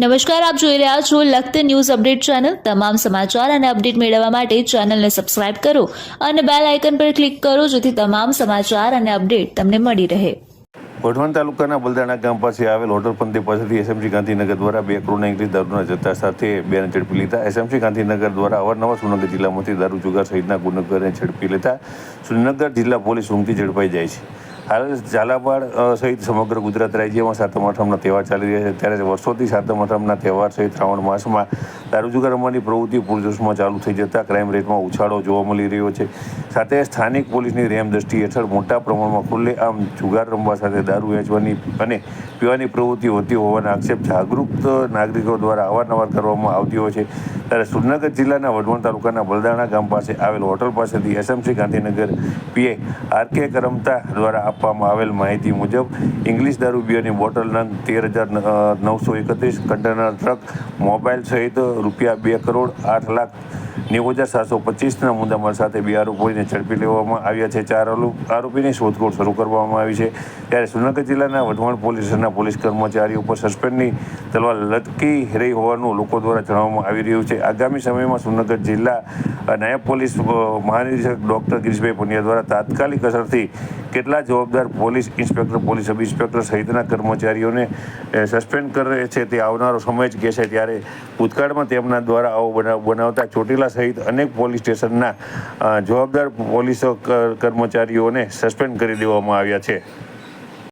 નમસ્કાર, આપ જોઈ રહ્યા છો લખત ન્યૂઝ અપડેટ ચેનલ. તમામ સમાચાર અને અપડેટ મેળવવા માટે ચેનલને સબસ્ક્રાઇબ કરો અને બેલ આઇકન પર ક્લિક કરો જેથી તમામ સમાચાર અને અપડેટ તમને મળી રહે. વઢવાણ તાલુકાના બલદાણા ગામ પાસે આવેલ હોટલ પંથે પાસેથી એસએમસી ગાંધીનગર દ્વારા બે કરોડના ઇંગ્લિશ દારૂના જથ્થા સાથે બેને ઝડપી લીધા. એસએમસી ગાંધીનગર દ્વારા અવારનવાર સુનગર જિલ્લામાંથી દારૂ જુગાર સહિતના ગુનેગારને ઝડપી લેતા સુરેન્દ્રનગર જિલ્લા પોલીસ ઊંઘથી ઝડપાઈ જાય છે. હાલ ઝાલાવાડ સહિત સમગ્ર ગુજરાત રાજ્યમાં સાતમ આઠમના તહેવાર ચાલી રહ્યા છે. ત્યારે વર્ષોથી સાતમ આઠમના તહેવાર સહિત શ્રાવણ માસમાં દારૂ જુગાર રમવાની પ્રવૃત્તિ પૂરજોશમાં ચાલુ થઈ જતાં ક્રાઇમ રેટમાં ઉછાળો જોવા મળી રહ્યો છે. સાથે સ્થાનિક પોલીસની રેમ દ્રષ્ટિ હેઠળ મોટા પ્રમાણમાં ખુલ્લે આમ જુગાર રમવા સાથે દારૂ વેચવાની અને પીવાની પ્રવૃત્તિ હોતી હોવાના આક્ષેપ જાગૃત નાગરિકો દ્વારા અવારનવાર કરવામાં આવતી હોય છે. ત્યારે સુરનગર જિલ્લાના વઢવાણ તાલુકાના બલદાણા ગામ પાસે આવેલ હોટલ પાસેથી એસએમસી ગાંધીનગર પીએ આર કે કરમતા દ્વારા આપવામાં આવેલ માહિતી મુજબ, ઇંગ્લિશ દારૂ બિયરની બોટલ નંગ તેર હજાર નવસો એકત્રીસ કન્ટેનર ટ્રક મોબાઈલ સહિત રૂપિયા બે કરોડ આઠ લાખ નેવું હજાર સાતસો પચીસના મુદ્દામાલ સાથે બે આરોપીને ઝડપી લેવામાં આવ્યા છે. ચાર આરોપીની શોધખોળ શરૂ કરવામાં આવી છે. ત્યારે સુરનગર જિલ્લાના વઢવાણ પોલીસ સ્ટેશનના પોલીસ કર્મચારીઓ પર સસ્પેન્ડની તલવાર લટકી રહી હોવાનું લોકો દ્વારા જણાવવામાં આવી રહ્યું છે. આગામી સમયમાં સુરનગર જિલ્લા નાયબ પોલીસ મહાનિરીક્ષક ડૉક્ટર ગિરીશભાઈ પુનિયા દ્વારા તાત્કાલિક અસરથી કેટલા જવાબદાર police inspector, police sub inspector સહિતના કર્મચારીઓને સસ્પેન્ડ કરે છે તે આવનારો સમય જ કહેશે. ત્યારે ભૂતકાળમાં તેમના દ્વારા આવો બનાવ, બનાવતા ચોટીલા સહિત અનેક પોલીસ સ્ટેશનના જવાબદાર પોલીસ કર્મચારીઓને સસ્પેન્ડ કરી દેવામાં આવ્યા છે.